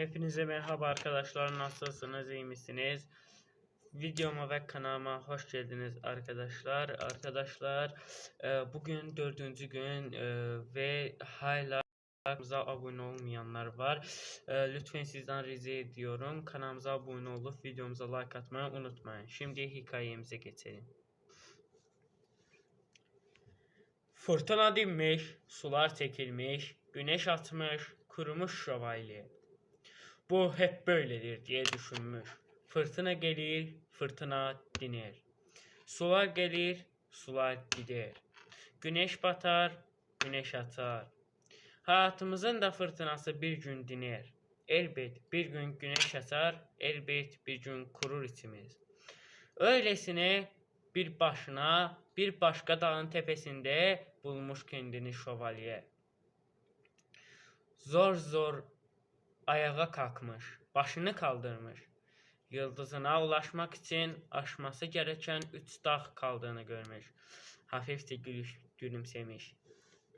Hepinize merhaba arkadaşlar. Nasılsınız? iyi misiniz? Videoma ve kanalıma hoş geldiniz arkadaşlar. Arkadaşlar e, bugün dördüncü gün e, ve hala kanalımıza abone olmayanlar var. E, Lütfen sizden rica ediyorum. Kanalımıza abone olup videomuza like atmayı unutmayın. Şimdi hikayemize geçelim. Fırtına dinmiş, sular çekilmiş, güneş atmış, kurumuş şövalye. Bu hep böyledir diye düşünmüş. Fırtına gelir, fırtına diner. Sular gelir, sular gider. Güneş batar, güneş atar. Hayatımızın da fırtınası bir gün diner. Elbet bir gün güneş atar, elbet bir gün kurur içimiz. Öylesine bir başına bir başka dağın tepesinde bulmuş kendini şövalye. Zor zor ayağa kalkmış, başını kaldırmış. Yıldızına ulaşmak için aşması gereken üç dağ kaldığını görmüş. Hafifçe gülüş, gülümsemiş.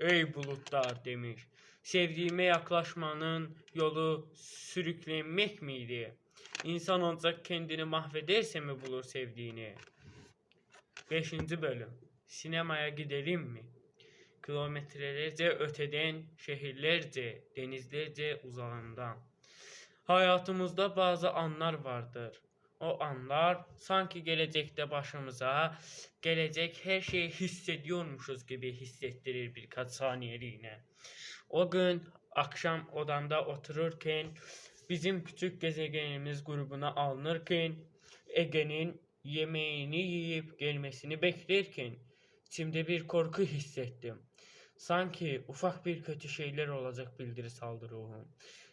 Ey bulutlar demiş. Sevdiğime yaklaşmanın yolu sürüklenmek miydi? İnsan ancak kendini mahvederse mi bulur sevdiğini? 5. bölüm. Sinemaya gidelim mi? Kilometrelerce öteden, şehirlerce, denizlerce uzağından. Hayatımızda bazı anlar vardır. O anlar sanki gelecekte başımıza gelecek her şeyi hissediyormuşuz gibi hissettirir birkaç saniyeliğine. O gün akşam odamda otururken bizim küçük gezegenimiz grubuna alınırken Ege'nin yemeğini yiyip gelmesini beklerken içimde bir korku hissettim. Sanki ufak bir kötü şeyler olacak bildirisi aldı ruhum.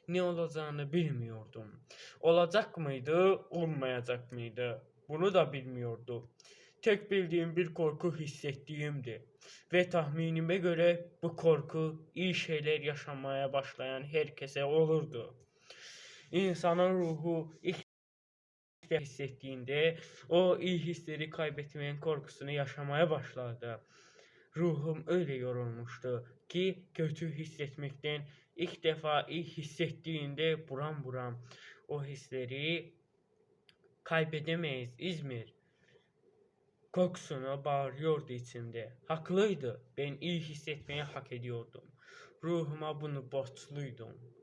Ne olacağını bilmiyordum. Olacak mıydı, olmayacak mıydı? Bunu da bilmiyordum. Tek bildiğim bir korku hissettiğimdi. Ve tahminime göre bu korku iyi şeyler yaşamaya başlayan herkese olurdu. İnsanın ruhu ilk defa hissettiğinde o iyi hisleri kaybetmenin korkusunu yaşamaya başladı. Ruhum öyle yorulmuştu ki kötü hissetmekten ilk defa iyi hissettiğinde buram buram o hisleri kaybedemeyiz İzmir. Kokusunu bağırıyordu içimde. Haklıydı. Ben iyi hissetmeyi hak ediyordum. Ruhuma bunu borçluydum.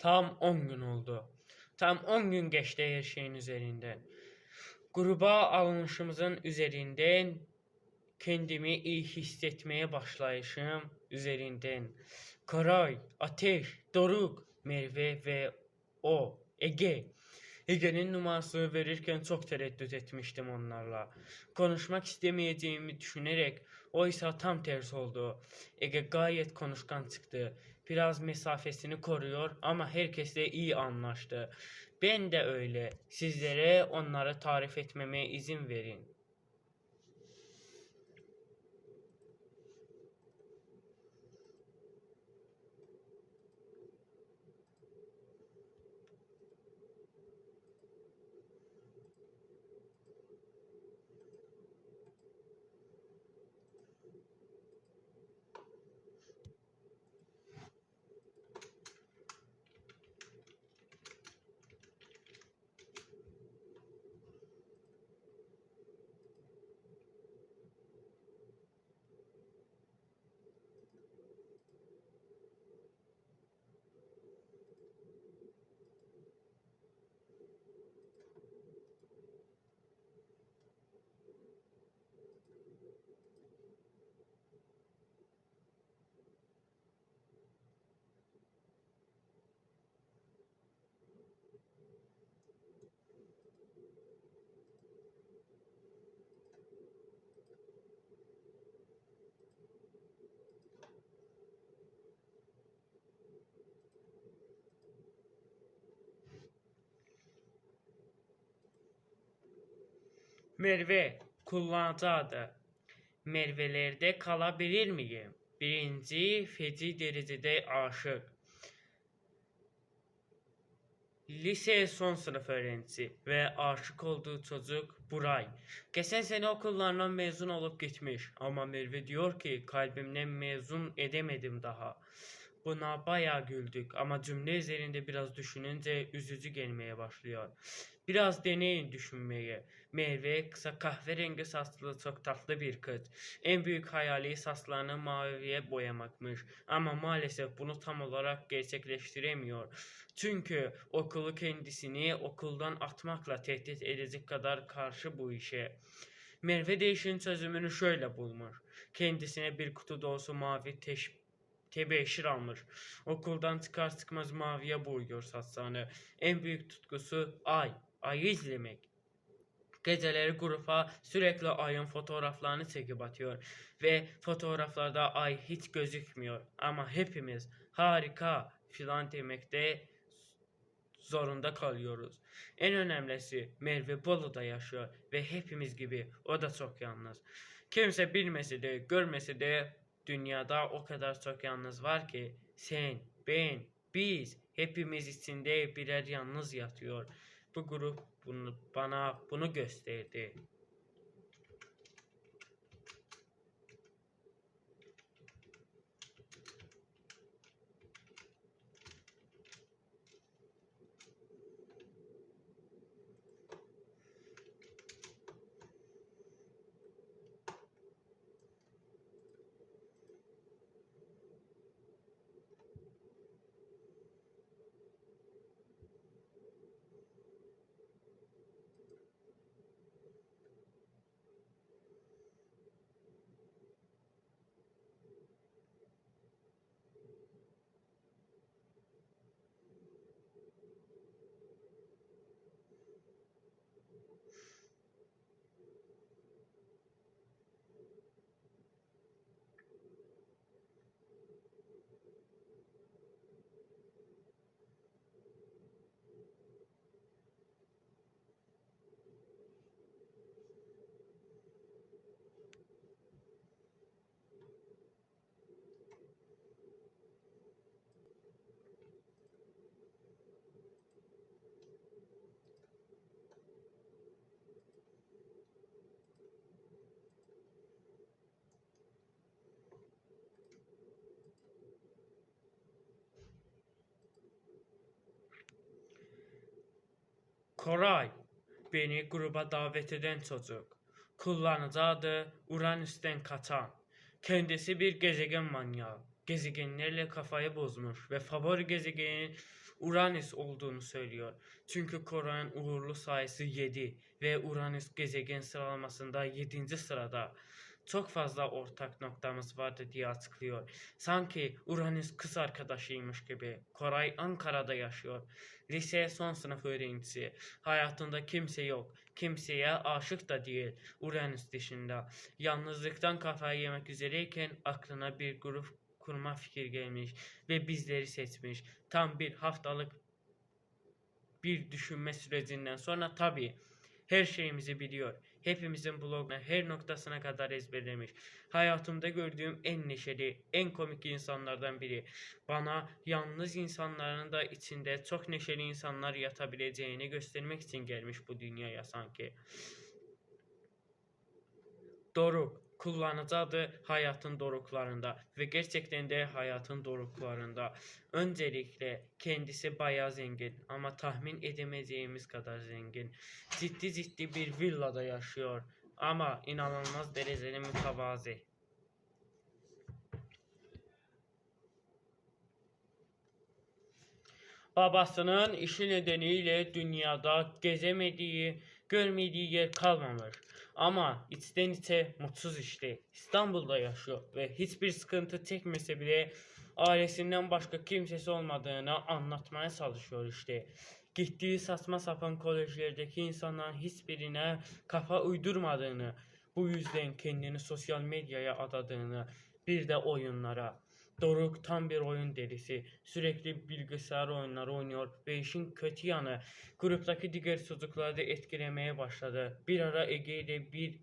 Tam 10 gün oldu. Tam 10 gün geçti her şeyin üzerinden. Gruba alınışımızın üzerinden kendimi iyi hissetmeye başlayışım üzerinden. Koray, Ateş, Doruk, Merve ve o, Ege. Ege'nin numarasını verirken çok tereddüt etmiştim onlarla. Konuşmak istemeyeceğimi düşünerek oysa tam tersi oldu. Ege gayet konuşkan çıktı. Biraz mesafesini koruyor ama herkesle iyi anlaştı. Ben de öyle. Sizlere onları tarif etmeme izin verin. Merve kullanıcı. Mervelerde kalabilir miyim? Birinci feci derecede aşık. Lise son sınıf öğrencisi ve aşık olduğu çocuk Buray. Geçen sene okullarından mezun olup gitmiş ama Merve diyor ki kalbimden mezun edemedim daha. Buna bayağı güldük ama cümle üzerinde biraz düşününce üzücü gelmeye başlıyor. Biraz deneyin düşünmeyi. Merve kısa kahverengi saçlı çok tatlı bir kız. En büyük hayali saçlarını maviye boyamakmış. Ama maalesef bunu tam olarak gerçekleştiremiyor. Çünkü okulu kendisini okuldan atmakla tehdit edecek kadar karşı bu işe. Merve de işin çözümünü şöyle bulmuş. Kendisine bir kutu dolusu mavi teş tebeşir almış. Okuldan çıkar çıkmaz maviye boyuyor saçlarını. En büyük tutkusu ay. Ayı izlemek. Geceleri grupa sürekli ayın fotoğraflarını çekip atıyor ve fotoğraflarda ay hiç gözükmüyor ama hepimiz harika filan demekte zorunda kalıyoruz. En önemlisi Merve Bolu'da yaşıyor ve hepimiz gibi o da çok yalnız. Kimse bilmese de görmese de dünyada o kadar çok yalnız var ki sen, ben, biz hepimiz içinde birer yalnız yatıyor. Bu grup bunu bana bunu gösterdi. Koray beni gruba davet eden çocuk. Kullanıcı adı Uranüs'ten kaçan. Kendisi bir gezegen manyağı. Gezegenlerle kafayı bozmuş ve favori gezegenin Uranüs olduğunu söylüyor. Çünkü Koray'ın uğurlu sayısı 7 ve Uranüs gezegen sıralamasında 7. sırada. Çok fazla ortak noktamız vardı diye açıklıyor. Sanki Uranüs kız arkadaşıymış gibi. Koray Ankara'da yaşıyor. Lise son sınıf öğrencisi. Hayatında kimse yok. Kimseye aşık da değil. Uranüs dışında. Yalnızlıktan kafayı yemek üzereyken aklına bir grup kurma fikir gelmiş ve bizleri seçmiş. Tam bir haftalık bir düşünme sürecinden sonra tabii her şeyimizi biliyor. Hepimizin bloguna her noktasına kadar ezberlemiş. Hayatımda gördüğüm en neşeli, en komik insanlardan biri. Bana yalnız insanların da içinde çok neşeli insanlar yatabileceğini göstermek için gelmiş bu dünyaya sanki. Doruk. Kullanıcı adı hayatın doruklarında ve gerçekten de hayatın doruklarında. Öncelikle kendisi bayağı zengin ama tahmin edemeyeceğimiz kadar zengin. Ciddi ciddi bir villada yaşıyor ama inanılmaz derecede mütevazi. Babasının işi nedeniyle dünyada gezemediği, görmediği yer kalmamış. Ama içten içe mutsuz işte. İstanbul'da yaşıyor ve hiçbir sıkıntı çekmese bile ailesinden başka kimsesi olmadığını anlatmaya çalışıyor işte. Gittiği saçma sapan kolejlerdeki insanların hiçbirine kafa uydurmadığını, bu yüzden kendini sosyal medyaya adadığını, bir de oyunlara. Doruk tam bir oyun delisi. Sürekli bilgisayar oyunları oynuyor ve işin kötü yanı gruptaki diğer çocukları da etkilemeye başladı. Bir ara Ege ile bir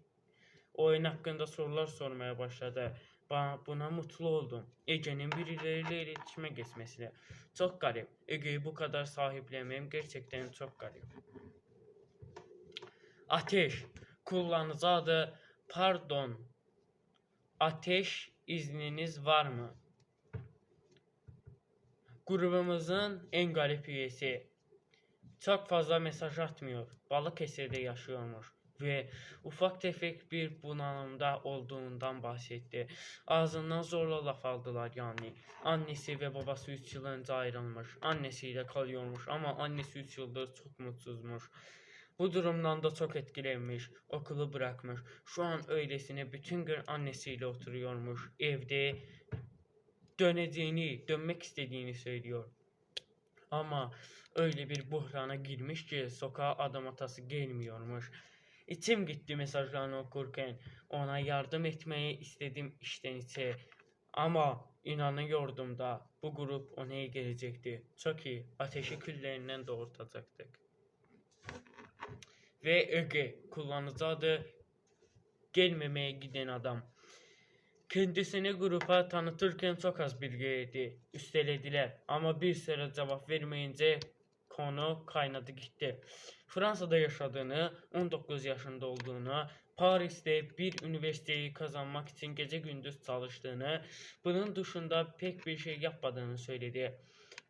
oyun hakkında sorular sormaya başladı. Ba- Buna mutlu oldum. Ege'nin birileriyle iletişime geçmesiyle. Çok garip. Ege'yi bu kadar sahiplenmem gerçekten çok garip. Ateş. Kullanıcı adı pardon. Ateş izniniz var mı? Grubumuzun en garip üyesi. Çok fazla mesaj atmıyor. Balıkesir'de yaşıyormuş ve ufak tefek bir bunalımda olduğundan bahsetti. Ağzından zorla laf aldılar yani. Annesi ve babası 3 yıl önce ayrılmış. Annesiyle kalıyormuş ama annesi 3 yıldır çok mutsuzmuş. Bu durumdan da çok etkilenmiş. Okulu bırakmış. Şu an öylesine bütün gün annesiyle oturuyormuş. Evde döneceğini, dönmek istediğini söylüyor. Ama öyle bir buhrana girmiş ki sokağa adım atası gelmiyormuş. İçim gitti mesajlarını okurken. Ona yardım etmeye istedim işten içe. Ama inanıyordum da bu grup ona iyi gelecekti. Çok iyi. Ateşi küllerinden doğurtacaktık. Ve Ege kullanıcı adı gelmemeye giden adam. Kendisini grupa tanıtırken çok az bilgiydi. Üstelediler ama bir süre cevap vermeyince konu kaynadı gitti. Fransa'da yaşadığını, 19 yaşında olduğunu, Paris'te bir üniversiteyi kazanmak için gece gündüz çalıştığını, bunun dışında pek bir şey yapmadığını söyledi.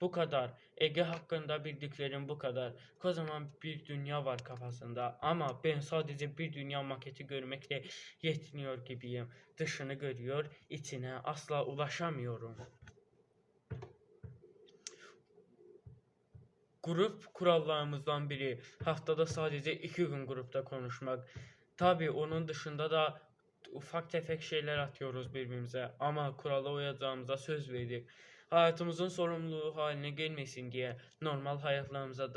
Bu kadar. Ege hakkında bildiklerim bu kadar. Kocaman bir dünya var kafasında ama ben sadece bir dünya maketi görmekle yetiniyor gibiyim. Dışını görüyor, içine asla ulaşamıyorum. Grup kurallarımızdan biri haftada sadece iki gün grupta konuşmak. Tabii onun dışında da ufak tefek şeyler atıyoruz birbirimize ama kurala uyacağımıza söz verdik. Hayatımızın sorumluluğu haline gelmesin diye normal hayatlarımıza da